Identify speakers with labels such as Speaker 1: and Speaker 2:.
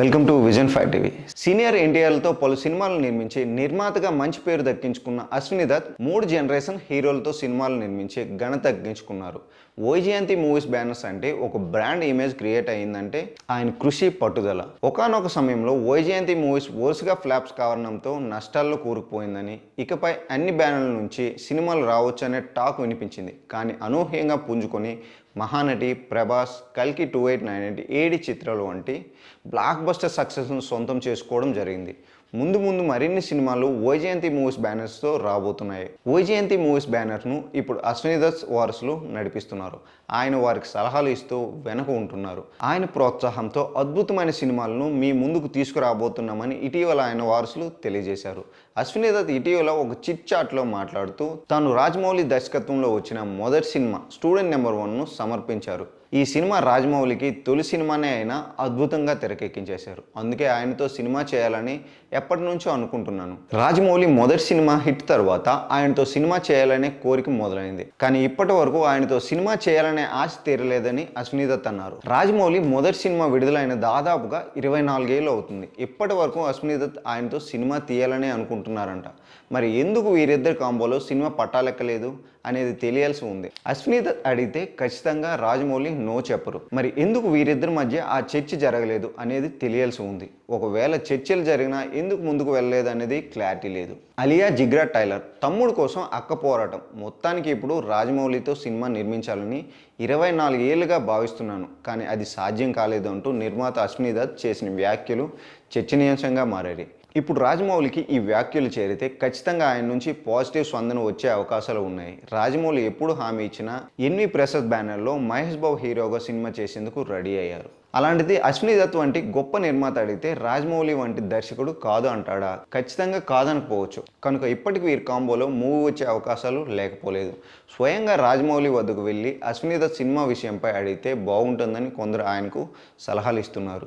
Speaker 1: Welcome to vision five TV. Senior ఎన్టీఆర్లతో పలు సినిమాలు నిర్మించి నిర్మాతగా మంచి పేరు దక్కించుకున్న అశ్విని దత్ మూడు జనరేషన్ హీరోలతో సినిమాలు నిర్మించి ఘనత దక్కించుకున్నారు వైజయంతి మూవీస్ బ్యానర్స్ అంటే ఒక బ్రాండ్ ఇమేజ్ క్రియేట్ అయ్యిందంటే ఆయన కృషి పట్టుదల. ఒకానొక సమయంలో వైజయంతి మూవీస్ వరుసగా ఫ్లాప్స్ కారణంతో నష్టాల్లో కూరుకుపోయిందని ఇకపై అన్ని బ్యానర్ల నుంచి సినిమాలు రావచ్చు అనే టాక్ వినిపించింది. కానీ అనూహ్యంగా పుంజుకొని మహానటి ప్రభాస్ కల్కి two eight nine eight AD చిత్రాలు వంటి బ్లాక్ బస్టర్ సక్సెస్ను సొంతం చేసుకోవడం జరిగింది. ముందు ముందు మరిన్ని సినిమాలు వైజయంతి మూవీస్ బ్యానర్స్తో రాబోతున్నాయి. వైజయంతి మూవీస్ బ్యానర్ను ఇప్పుడు అశ్విని దత్ వారసులు నడిపిస్తున్నారు. ఆయన వారికి సలహాలు ఇస్తూ వెనక ఉంటున్నారు. ఆయన ప్రోత్సాహంతో అద్భుతమైన సినిమాలను మీ ముందుకు తీసుకురాబోతున్నామని ఇటీవల ఆయన వారసులు తెలియజేశారు. అశ్విని దత్ ఇటీవల ఒక చిట్ చాట్లో మాట్లాడుతూ తాను రాజమౌళి దర్శకత్వంలో వచ్చిన మొదటి సినిమా స్టూడెంట్ నెంబర్ వన్ను సమర్పించారు. ఈ సినిమా రాజమౌళికి తొలి సినిమానే అయినా అద్భుతంగా తెరకెక్కించేశారు. అందుకే ఆయనతో సినిమా చేయాలని ఎప్పటి నుంచో అనుకుంటున్నాను. రాజమౌళి మొదటి సినిమా హిట్ తర్వాత ఆయనతో సినిమా చేయాలనే కోరిక మొదలైంది. కానీ ఇప్పటి వరకు ఆయనతో సినిమా చేయాలనే ఆశ తీరలేదని అశ్వినిధత్ అన్నారు. రాజమౌళి మొదటి సినిమా విడుదలైన దాదాపుగా ఇరవై నాలుగేళ్ళు అవుతుంది. ఇప్పటి వరకు అశ్విని ఆయనతో సినిమా తీయాలనే అనుకుంటున్నారంట. మరి ఎందుకు వీరిద్దరి కాంబోలో సినిమా పట్టాలెక్కలేదు అనేది తెలియాల్సి ఉంది. అశ్విని అడిగితే ఖచ్చితంగా రాజమౌళి నో చెప్పరు. మరి ఎందుకు వీరిద్దరి మధ్య ఆ చర్చ జరగలేదు అనేది తెలియాల్సి ఉంది. ఒకవేళ చర్చలు జరిగినా ఎందుకు ముందుకు వెళ్ళలేదు అనేది క్లారిటీ లేదు. అలియా జిగ్రా టైలర్ తమ్ముడు కోసం అక్క పోరాటం. మొత్తానికి ఇప్పుడు రాజమౌళితో సినిమా నిర్మించాలని ఇరవై నాలుగు ఏళ్ళుగా భావిస్తున్నాను. కానీ అది సాధ్యం కాలేదు అంటూ నిర్మాత అశ్విని దత్ చేసిన వ్యాఖ్యలు చర్చనీయాంశంగా మారాయి. ఇప్పుడు రాజమౌళికి ఈ వ్యాఖ్యలు చేరితే ఖచ్చితంగా ఆయన నుంచి పాజిటివ్ స్పందన వచ్చే అవకాశాలు ఉన్నాయి. రాజమౌళి ఎప్పుడు హామీ ఇచ్చినా ఎన్ని ప్రసాద్ బ్యానర్లో మహేష్ బాబు హీరోగా సినిమా చేసేందుకు రెడీ అయ్యారు? అలాంటిది అశ్విని దత్ వంటి గొప్ప నిర్మాత అడిగితే రాజమౌళి వంటి దర్శకుడు కాదు అంటాడా? ఖచ్చితంగా కాదనుకోవచ్చు కనుక ఇప్పటికి వీరి కాంబోలో మూవీ వచ్చే అవకాశాలు లేకపోలేదు. స్వయంగా రాజమౌళి వద్దకు వెళ్ళి అశ్విని దత్ సినిమా విషయంపై అడిగితే బాగుంటుందని కొందరు ఆయనకు సలహాలు ఇస్తున్నారు.